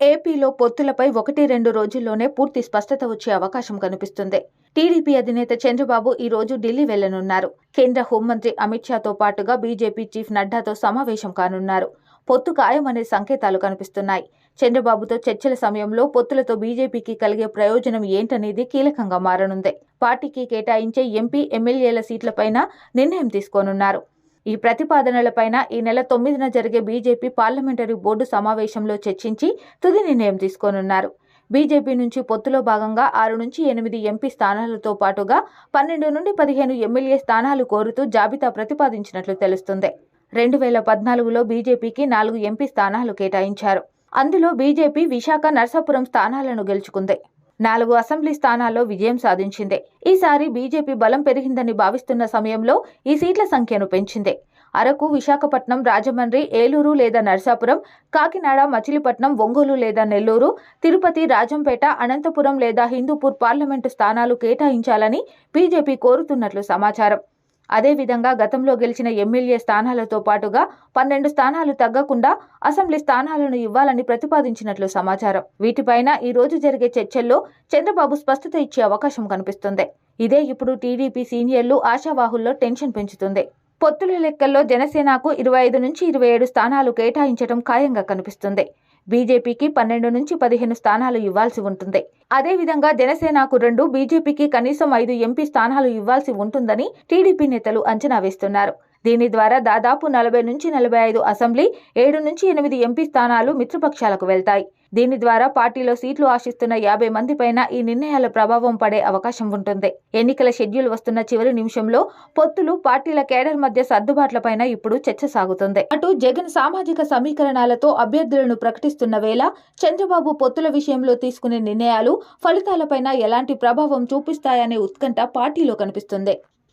ఏపీలో పొత్తులపై ఒకటి రెండు రోజుల్లోనే పూర్తి స్పష్టత వచ్చే అవకాశం కనిపిస్తుంది. టీడీపీ అధినేత చంద్రబాబు ఈ రోజు ఢిల్లీ వెళ్ళనున్నారు కేంద్ర హోంమంత్రి అమిత్ షాతో పాటుగా బీజేపీ చీఫ్ నడ్డాతో సమావేశం కానున్నారు. పొత్తు ఖాయమనే సంకేతాలు కనిపిస్తున్నాయి. చంద్రబాబుతో చర్చల సమయంలో పొత్తులతో బీజేపీకి కలిగే ప్రయోజనం ఏంటనేది కీలకంగా మారనుంది. పార్టీకి కేటాయించే ఎంపీ ఎమ్మెల్యేల సీట్లపైన నిర్ణయం తీసుకోనున్నారు. ఈ ప్రతిపాదనలపైన ఈ నెల తొమ్మిదిన జరిగే బీజేపీ పార్లమెంటరీ బోర్డు సమావేశంలో చర్చించి తుది నిర్ణయం తీసుకోనున్నారు. బీజేపీ నుంచి పొత్తులో భాగంగా ఆరు నుంచి ఎనిమిది ఎంపీ స్థానాలతో పాటుగా పన్నెండు నుండి పదిహేను ఎమ్మెల్యే స్థానాలు కోరుతూ జాబితా ప్రతిపాదించినట్లు తెలుస్తుంది. రెండు వేల పద్నాలుగులో బీజేపీకి నాలుగు ఎంపీ స్థానాలు కేటాయించారు. అందులో బీజేపీ విశాఖ నర్సాపురం స్థానాలను గెలుచుకుంది. నాలుగు అసెంబ్లీ స్థానాల్లో విజయం సాధించింది. ఈసారి బీజేపీ బలం పెరిగిందని భావిస్తున్న సమయంలో ఈ సీట్ల సంఖ్యను పెంచింది. అరకు విశాఖపట్నం రాజమండ్రి ఏలూరు లేదా నర్సాపురం కాకినాడ మచిలీపట్నం ఒంగోలు లేదా నెల్లూరు తిరుపతి రాజంపేట అనంతపురం లేదా హిందూపూర్ పార్లమెంటు స్థానాలు కేటాయించాలని బీజేపీ కోరుతున్నట్లు సమాచారం. అదేవిధంగా గతంలో గెలిచిన ఎమ్మెల్యే స్థానాలతో పాటుగా పన్నెండు స్థానాలు తగ్గకుండా అసెంబ్లీ స్థానాలను ఇవ్వాలని ప్రతిపాదించినట్లు సమాచారం. వీటిపైన ఈ రోజు జరిగే చర్చల్లో చంద్రబాబు స్పష్టత ఇచ్చే అవకాశం కనిపిస్తుంది. ఇదే ఇప్పుడు టీడీపీ సీనియర్లు ఆశావాహుల్లో టెన్షన్ పెంచుతుంది. పొత్తుల లెక్కల్లో జనసేనకు ఇరవై ఐదు నుంచి ఇరవై ఏడు స్థానాలు కేటాయించడం ఖాయంగా కనిపిస్తుంది. బీజేపీకి పన్నెండు నుంచి పదిహేను స్థానాలు ఇవ్వాల్సి ఉంటుంది. అదేవిధంగా జనసేనకు రెండు బీజేపీకి కనీసం ఐదు ఎంపీ స్థానాలు ఇవ్వాల్సి ఉంటుందని టీడీపీ నేతలు అంచనా వేస్తున్నారు. దీని ద్వారా దాదాపు నలభై నుంచి నలభై ఐదు అసెంబ్లీ ఏడు నుంచి ఎనిమిది ఎంపీ స్థానాలు మిత్రపక్షాలకు వెళ్తాయి. దీని ద్వారా పార్టీలో సీట్లు ఆశిస్తున్న యాభై మంది పైన ఈ నిర్ణయాల ప్రభావం పడే అవకాశం ఉంటుంది. ఎన్నికల షెడ్యూల్ వస్తున్న చివరి నిమిషంలో పొత్తులు పార్టీల కేడర్ మధ్య సర్దుబాట్లపైన ఇప్పుడు చర్చ సాగుతుంది. అటు జగన్ సామాజిక సమీకరణాలతో అభ్యర్థులను ప్రకటిస్తున్న వేళ చంద్రబాబు పొత్తుల విషయంలో తీసుకునే నిర్ణయాలు ఫలితాలపైన ఎలాంటి ప్రభావం చూపిస్తాయనే ఉత్కంఠ పార్టీలో కనిపిస్తుంది.